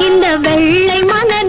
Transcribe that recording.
இந்த வெள்ளை மன